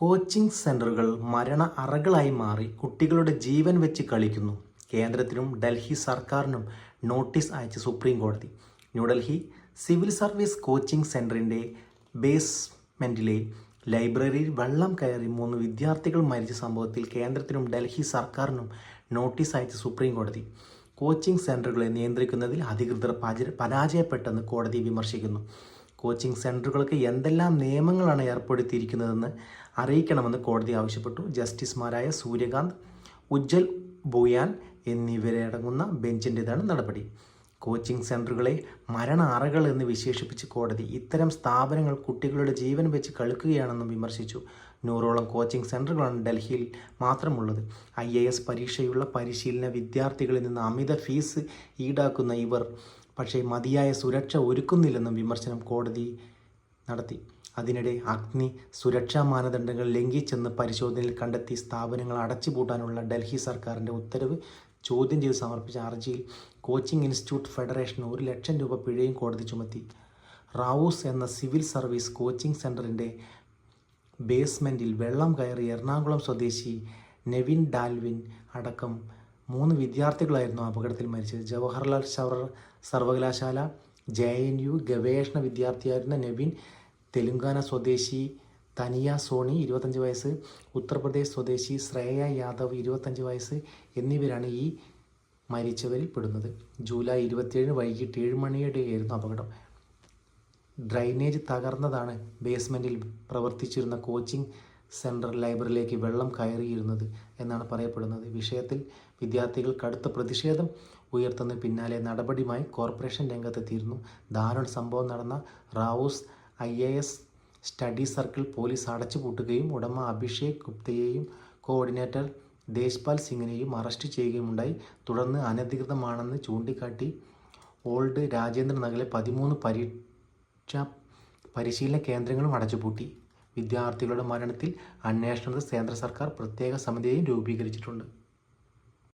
Coaching സെന്ററുകൾ മരണ അറകളായി മാറി കുട്ടികളുടെ ജീവൻ വെച്ച് കളിക്കുന്നു. കേന്ദ്രത്തിനും ഡൽഹി സർക്കാരിനും നോട്ടീസ് അയച്ച് സുപ്രീം കോടതി ന്യൂഡൽഹി സിവിൽ സർവീസ് കോച്ചിംഗ് സെന്ററിന്റെ ബേസ്മെന്റിലെ ലൈബ്രറിയിൽ വെള്ളം കയറി മൂന്ന് വിദ്യാർത്ഥികൾ മരിച്ച സംഭവത്തിൽ കേന്ദ്രത്തിനും ഡൽഹി സർക്കാരിനും നോട്ടീസ് അയച്ച് സുപ്രീം കോടതി കോച്ചിംഗ് സെന്ററുകളെ നിയന്ത്രിക്കുന്നതിൽ അധികൃതർ പരാജയപ്പെട്ടെന്ന് കോടതി വിമർശിക്കുന്നു. കോച്ചിംഗ് സെന്ററുകൾക്ക് എന്തെല്ലാം നിയമങ്ങളാണ് ഏർപ്പെടുത്തിയിരിക്കുന്നതെന്ന് അറിയിക്കണമെന്ന് കോടതി ആവശ്യപ്പെട്ടു. ജസ്റ്റിസുമാരായ സൂര്യകാന്ത് ഉജ്ജൽ ബുയാൻ എന്നിവരടങ്ങുന്ന ബെഞ്ചിന്റെതാണ് നടപടി. കോച്ചിംഗ് സെന്ററുകളെ മരണ അറകൾ എന്ന് വിശേഷിപ്പിച്ച് കോടതി ഇത്തരം സ്ഥാപനങ്ങൾ കുട്ടികളുടെ ജീവൻ വെച്ച് കളിക്കുകയാണെന്നും വിമർശിച്ചു. നൂറോളം കോച്ചിംഗ് സെന്ററുകളാണ് ഡൽഹിയിൽ മാത്രമുള്ളത്. ഐ എ എസ് പരീക്ഷയുള്ള പരിശീലന വിദ്യാർത്ഥികളിൽ നിന്ന് അമിത ഫീസ് ഈടാക്കുന്ന ഇവർ പക്ഷേ മതിയായ സുരക്ഷ ഒരുക്കുന്നില്ലെന്നും വിമർശനം കോടതി നടത്തി. അതിനിടെ അഗ്നി സുരക്ഷാ മാനദണ്ഡങ്ങൾ ലംഘിച്ചെന്ന് പരിശോധനയിൽ കണ്ടെത്തി സ്ഥാപനങ്ങൾ അടച്ചുപൂട്ടാനുള്ള ഡൽഹി സർക്കാരിന്റെ ഉത്തരവ് ചോദ്യം ചെയ്ത് സമർപ്പിച്ച ഹർജിയിൽ കോച്ചിംഗ് ഇൻസ്റ്റിറ്റ്യൂട്ട് ഫെഡറേഷൻ ഒരു ലക്ഷം രൂപ പിഴയും കോടതി ചുമത്തി. റാവൂസ് എന്ന സിവിൽ സർവീസ് കോച്ചിംഗ് സെന്ററിന്റെ ബേസ്മെന്റിൽ വെള്ളം കയറി എറണാകുളം സ്വദേശി നെവിൻ ഡാൽവിൻ അടക്കം മൂന്ന് വിദ്യാർത്ഥികളായിരുന്നു അപകടത്തിൽ മരിച്ചത്. ജവഹർലാൽ ഷവർ സർവകലാശാല ജെ എൻ യു ഗവേഷണ വിദ്യാർത്ഥിയായിരുന്ന നവീൻ തെലുങ്കാന സ്വദേശി തനിയ സോണി ഇരുപത്തഞ്ച് വയസ്സ് ഉത്തർപ്രദേശ് സ്വദേശി ശ്രേയ യാദവ് ഇരുപത്തഞ്ച് വയസ്സ് എന്നിവരാണ് ഈ മരിച്ചവരിൽ പെടുന്നത്. ജൂലൈ ഇരുപത്തിയേഴിന് വൈകിട്ട് ഏഴ് മണിയുടെയായിരുന്നു അപകടം. ഡ്രൈനേജ് തകർന്നതാണ് ബേസ്മെന്റിൽ പ്രവർത്തിച്ചിരുന്ന കോച്ചിംഗ് സെന്റർ ലൈബ്രറിയിലേക്ക് വെള്ളം കയറിയിരുന്നത് എന്നാണ് പറയപ്പെടുന്നത്. വിഷയത്തിൽ വിദ്യാർത്ഥികൾ കടുത്ത പ്രതിഷേധം ഉയർത്തുന്ന പിന്നാലെ നടപടിയുമായി കോർപ്പറേഷൻ രംഗത്തെത്തിയിരുന്നു. ദാരുണ സംഭവം നടന്ന Rau's I A S study circle police അടച്ചുപൂട്ടുകയും ഉടമ അഭിഷേക് ഗുപ്തയെയും കോർഡിനേറ്റർ ദേശ്പാൽ സിംഗിനെയും അറസ്റ്റ് ചെയ്യുകയുമുണ്ടായി. തുടർന്ന് അനധികൃതമാണെന്ന് ചൂണ്ടിക്കാട്ടി ഓൾഡ് രാജേന്ദ്ര നഗറിലെ പതിമൂന്ന് പരീക്ഷ പരിശീലന കേന്ദ്രങ്ങളും അടച്ചുപൂട്ടി. വിദ്യാർത്ഥികളുടെ മരണത്തിൽ അന്വേഷണത്തിന് കേന്ദ്ര സർക്കാർ പ്രത്യേക സമിതിയെയും രൂപീകരിച്ചിട്ടുണ്ട്.